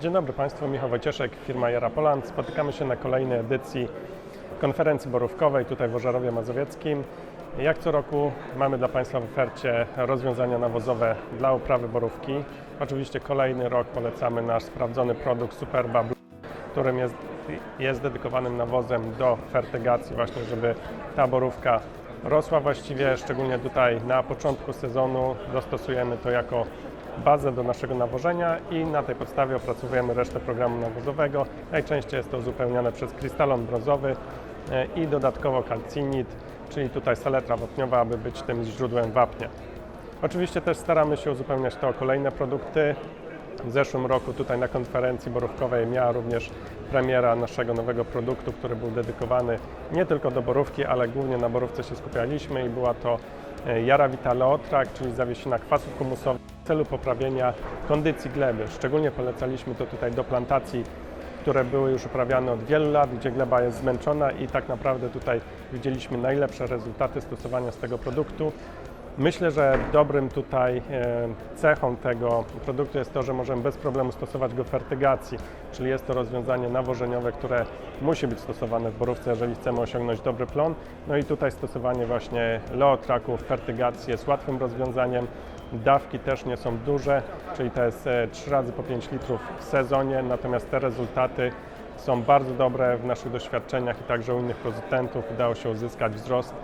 Dzień dobry Państwu, Michał Wojcieszek, firma Jara Poland. Spotykamy się na kolejnej edycji konferencji borówkowej tutaj w Ożarowie Mazowieckim. Jak co roku mamy dla Państwa w ofercie rozwiązania nawozowe dla uprawy borówki. Oczywiście kolejny rok polecamy nasz sprawdzony produkt Superba Blue, którym jest, jest dedykowanym nawozem do fertygacji właśnie, żeby ta borówka rosła właściwie, szczególnie tutaj na początku sezonu dostosujemy to jako bazę do naszego nawożenia i na tej podstawie opracowujemy resztę programu nawozowego. Najczęściej jest to uzupełniane przez krystalon brązowy e, i dodatkowo kalcinit, czyli tutaj saletra wapniowa, aby być tym źródłem wapnia. Oczywiście też staramy się uzupełniać to o kolejne produkty. W zeszłym roku tutaj na konferencji borówkowej miała również premiera naszego nowego produktu, który był dedykowany nie tylko do borówki, ale głównie na borówce się skupialiśmy i była to e, Jara Vitaleotrak, czyli zawiesina kwasów humusowych celu poprawienia kondycji gleby. Szczególnie polecaliśmy to tutaj do plantacji, które były już uprawiane od wielu lat, gdzie gleba jest zmęczona i tak naprawdę tutaj widzieliśmy najlepsze rezultaty stosowania z tego produktu. Myślę, że dobrym tutaj e, cechą tego produktu jest to, że możemy bez problemu stosować go w fertygacji, czyli jest to rozwiązanie nawożeniowe, które musi być stosowane w borówce, jeżeli chcemy osiągnąć dobry plon. No i tutaj stosowanie właśnie leotraku w fertygacji jest łatwym rozwiązaniem. Dawki też nie są duże, czyli to jest e, 3 razy po 5 litrów w sezonie, natomiast te rezultaty są bardzo dobre w naszych doświadczeniach i także u innych producentów udało się uzyskać wzrost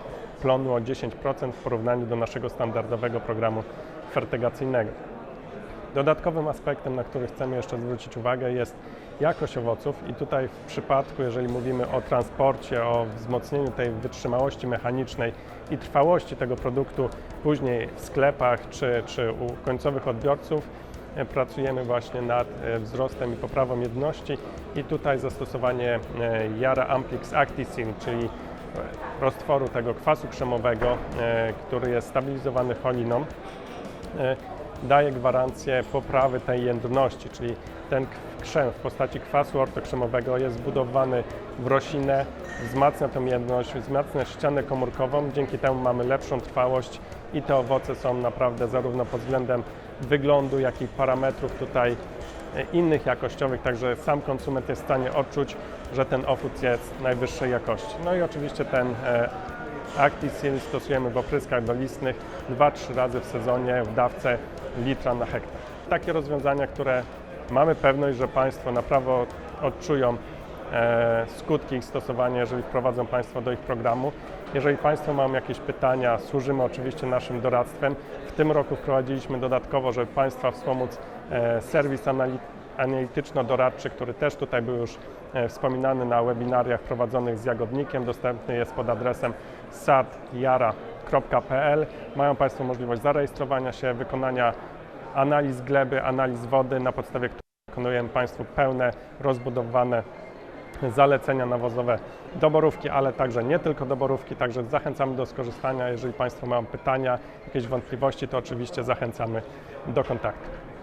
plonu o 10% w porównaniu do naszego standardowego programu fertygacyjnego. Dodatkowym aspektem, na który chcemy jeszcze zwrócić uwagę, jest jakość owoców i tutaj w przypadku, jeżeli mówimy o transporcie, o wzmocnieniu tej wytrzymałości mechanicznej i trwałości tego produktu później w sklepach czy, czy u końcowych odbiorców, e, pracujemy właśnie nad e, wzrostem i poprawą jedności. I tutaj zastosowanie e, Yara Amplix Acticin, czyli roztworu tego kwasu krzemowego, e, który jest stabilizowany choliną, e, daje gwarancję poprawy tej jędrności, czyli ten krzem w postaci kwasu ortokrzemowego jest zbudowany w roślinę, wzmacnia tą jędrność, wzmacnia ścianę komórkową, dzięki temu mamy lepszą trwałość i te owoce są naprawdę zarówno pod względem wyglądu, jak i parametrów tutaj e, innych jakościowych, także sam konsument jest w stanie odczuć, że ten owoc jest najwyższej jakości. No i oczywiście ten e, Actisil stosujemy w opryskach dolistnych 2-3 razy w sezonie w dawce litra na hektar. Takie rozwiązania, które mamy pewność, że Państwo naprawdę odczują e, skutki ich stosowania, jeżeli wprowadzą Państwo do ich programu. Jeżeli Państwo mają jakieś pytania, służymy oczywiście naszym doradztwem. W tym roku wprowadziliśmy dodatkowo, żeby Państwa wspomóc e, serwis anali- analityczno-doradczy, który też tutaj był już e, wspominany na webinariach prowadzonych z Jagodnikiem. Dostępny jest pod adresem Mają Państwo możliwość zarejestrowania się, wykonania analiz gleby, analiz wody, na podstawie których wykonujemy Państwu pełne, rozbudowane zalecenia nawozowe do borówki, ale także nie tylko do borówki, także zachęcamy do skorzystania. Jeżeli Państwo mają pytania, jakieś wątpliwości, to oczywiście zachęcamy do kontaktu.